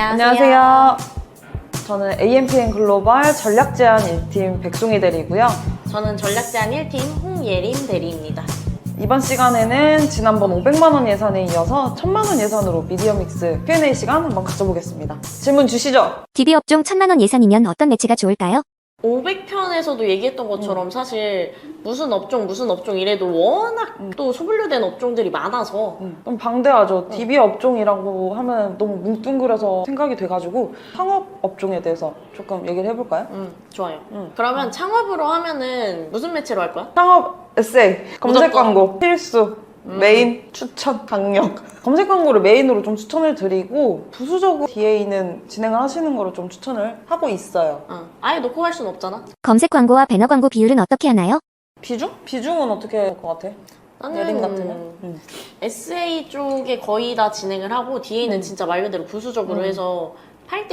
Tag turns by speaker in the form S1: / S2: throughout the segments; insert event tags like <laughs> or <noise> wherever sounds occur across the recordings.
S1: 안녕하세요. 저는 AMPN 글로벌 전략 제안 1팀 백송이 대리고요.
S2: 저는 전략제안 1팀 홍예림 대리입니다.
S1: 이번 시간에는 지난번 500만 원 예산에 이어서 1000만 원 예산으로 미디어 믹스 Q&A 시간 한번 가져보겠습니다. 질문 주시죠.
S3: DB 업종 1000만 원 예산이면 어떤 매체가 좋을까요?
S2: 500편에서도 얘기했던 것처럼 사실 무슨 업종 무슨 업종 이래도 워낙 또 소분류된 업종들이 많아서
S1: 음, 좀 방대하죠. DB 업종이라고 하면 너무 뭉뚱그려서 생각이 돼가지고 창업 업종에 대해서 조금 얘기를 해볼까요?
S2: 음, 좋아요.
S1: 음.
S2: 그러면 창업으로 하면은 무슨 매체로 할 거야?
S1: 창업 에세이, 검색
S2: 무조건.
S1: 광고, 필수, 메인, 추천, 강력. <laughs> 검색 광고를 메인으로 좀 추천을 드리고 부수적으로 DA는 진행을 하시는 거를 좀 추천을 하고 있어요.
S2: 어, 아예 놓고 갈 순 없잖아.
S3: 검색 광고와 배너 광고 비율은 어떻게 하나요?
S1: 비중? 비중은 어떻게 할 것 같아? 같으면? 음.
S2: SA 쪽에 거의 다 진행을 하고 DA는
S1: 음.
S2: 진짜 말 그대로 부수적으로
S1: 음.
S2: 해서 8대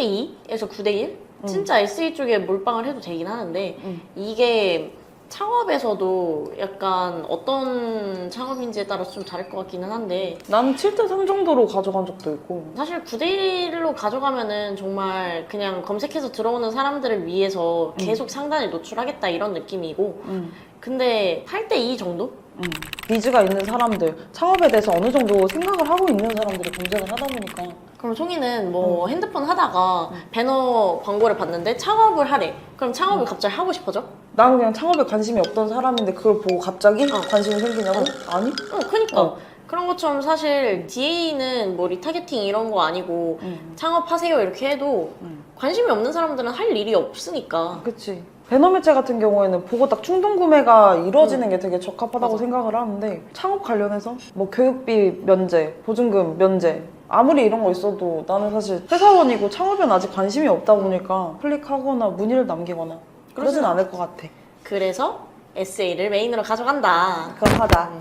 S2: 2에서 9대 1 진짜 SA 쪽에 몰빵을 해도 되긴 하는데
S1: 음.
S2: 이게 창업에서도 약간 어떤 창업인지에 따라서 좀 다를 것 같기는 한데
S1: 나는 7대3 정도로 가져간 적도 있고
S2: 사실 9대1로 가져가면은 정말 그냥 검색해서 들어오는 사람들을 위해서 계속 상단에 노출하겠다 이런 느낌이고
S1: 음.
S2: 근데 8대2 정도?
S1: 음. 니즈가 있는 사람들, 창업에 대해서 어느 정도 생각을 하고 있는 사람들이 검색을 하다 보니까
S2: 그럼 송이는 뭐 핸드폰 하다가 배너 광고를 봤는데 창업을 하래. 그럼 창업을 갑자기 하고 싶어져?
S1: 나는 그냥 창업에 관심이 없던 사람인데 그걸 보고 갑자기
S2: 어.
S1: 관심이 생기냐고? 아니?
S2: 어, 그니까.
S1: 어.
S2: 그런 것처럼 사실 DA는 뭐 리타게팅 이런 거 아니고
S1: 음.
S2: 창업하세요 이렇게 해도
S1: 음.
S2: 관심이 없는 사람들은 할 일이 없으니까.
S1: 그치. 배너 매체 같은 경우에는 보고 딱 충동 구매가 이루어지는 게 되게 적합하다고
S2: 맞아.
S1: 생각을 하는데 창업 관련해서 뭐 교육비 면제, 보증금 면제 아무리 이런 거 있어도 나는 사실 회사원이고 창업엔 아직 관심이 없다 보니까 클릭하거나 문의를 남기거나 그러진. 않을 것 같아.
S2: 그래서 SA를 메인으로 가져간다.
S1: 그럼 하자.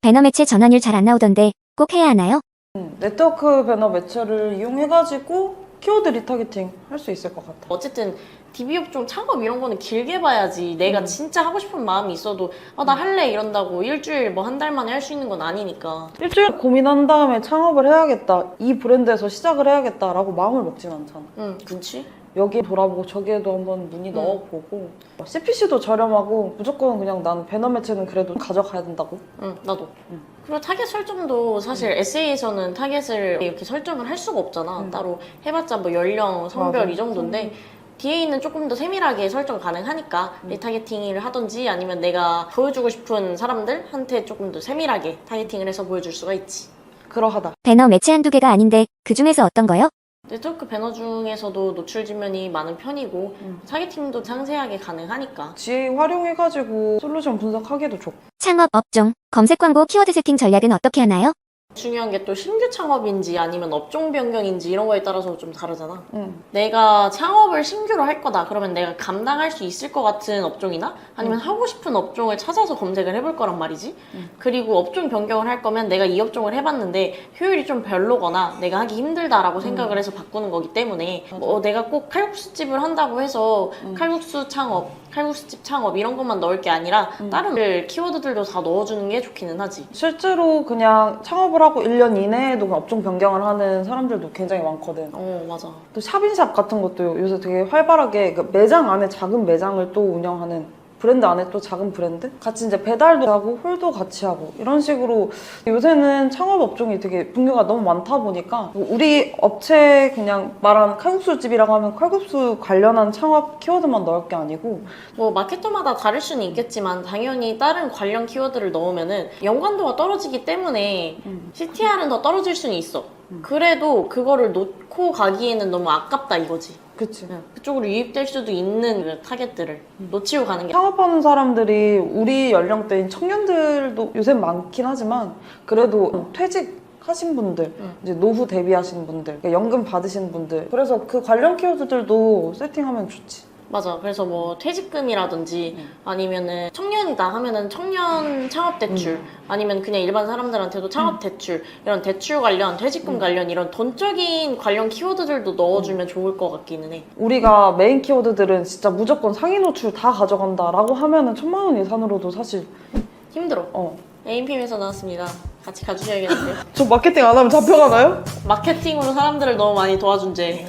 S3: 배너 매체 전환율 잘 안 나오던데 꼭 해야 하나요?
S1: 음, 네트워크 배너 매체를 이용해가지고 키워드 리타게팅 할 수 있을 것 같아.
S2: 어쨌든 DB 업종 창업 이런 거는 길게 봐야지 내가
S1: 음.
S2: 진짜 하고 싶은 마음이 있어도 아 나 할래 이런다고 일주일 뭐 한 달 만에 할 수 있는 건 아니니까
S1: 일주일 고민한 다음에 창업을 해야겠다. 이 브랜드에서 시작을 해야겠다라고 마음을 먹진 않잖아.
S2: 응 그치?
S1: 여기 돌아보고 저기에도 한번 문의 넣어보고 CPC도 저렴하고 무조건 그냥 난 배너 매체는 그래도 가져가야 된다고
S2: 응 나도
S1: 응.
S2: 그리고 타겟 설정도 사실 SA에서는 타겟을 이렇게 설정을 할 수가 없잖아
S1: 응.
S2: 따로 해봤자 뭐 연령, 성별
S1: 맞아.
S2: 이 정도인데 DA는 조금 더 세밀하게 설정 가능하니까 리타겟팅을 하든지 아니면 내가 보여주고 싶은 사람들한테 조금 더 세밀하게 타겟팅을 해서 보여줄 수가 있지
S1: 그러하다
S3: 배너 매체 한두 개가 아닌데 그 중에서 어떤 거요?
S2: 네트워크 배너 중에서도 노출 지면이 많은 편이고
S1: 음.
S2: 타겟팅도 상세하게 가능하니까
S1: GA 활용해가지고 솔루션 분석하기도 좋고
S3: 창업 업종 검색 광고 키워드 세팅 전략은 어떻게 하나요?
S2: 중요한 게 또 신규 창업인지 아니면 업종 변경인지 이런 거에 따라서 좀 다르잖아
S1: 응.
S2: 내가 창업을 신규로 할 거다 그러면 내가 감당할 수 있을 것 같은 업종이나 아니면 하고 싶은 업종을 찾아서 검색을 해볼 거란 말이지
S1: 음.
S2: 그리고 업종 변경을 할 거면 내가 이 업종을 해봤는데 효율이 좀 별로거나 내가 하기 힘들다라고 생각을 해서 바꾸는 거기 때문에. 뭐 내가 꼭 칼국수집을 한다고 해서
S1: 음.
S2: 칼국수 창업 칼국수집 창업 이런 것만 넣을 게 아니라
S1: 음.
S2: 다른 키워드들도 다 넣어주는 게 좋기는 하지
S1: 실제로 그냥 창업을 하고 1년 이내에도 업종 변경을 하는 사람들도 굉장히 많거든.
S2: 어 맞아.
S1: 또 샵인샵 같은 것도 요새 되게 활발하게 그 매장 안에 작은 매장을 또 운영하는 브랜드 안에 또 작은 브랜드? 같이 이제 배달도 하고 홀도 같이 하고 이런 식으로 요새는 창업 업종이 되게 종류가 너무 많다 보니까 우리 업체 그냥 말한 칼국수집이라고 하면 칼국수 관련한 창업 키워드만 넣을 게 아니고
S2: 뭐 마케터마다 다를 수는 있겠지만 당연히 다른 관련 키워드를 넣으면은 연관도가 떨어지기 때문에
S1: 음.
S2: CTR은 더 떨어질 수는 있어. 그래도 그거를 놓고 가기에는 너무 아깝다 이거지.
S1: 그치
S2: 그쪽으로 유입될 수도 있는 그 타겟들을 놓치고 가는 게
S1: 창업하는 사람들이 우리 연령대인 청년들도 요새 많긴 하지만 그래도 퇴직 하신 분들,
S2: 응.
S1: 이제 노후 대비하신 분들, 그러니까 연금 받으신 분들 그래서 그 관련 키워드들도 세팅하면 좋지.
S2: 맞아. 그래서 뭐 음. 퇴직금이라든지
S1: 음.
S2: 아니면은 청년이다 하면은 청년 음. 창업 대출 음. 아니면 그냥 일반 사람들한테도 창업 음. 대출 이런 대출 관련 퇴직금 관련 이런 돈적인 관련 키워드들도 넣어주면 좋을 것 같기는 해.
S1: 우리가 메인 키워드들은 진짜 무조건 상위 노출 다 가져간다라고 하면은 천만 원 이상으로도 사실
S2: 힘들어.
S1: 어.
S2: AMPM에서 나왔습니다. 같이 가주셔야겠는데. <laughs>
S1: 저 마케팅 안 하면 잡혀가나요?
S2: 마케팅으로 사람들을 너무 많이 도와준 죄. 네.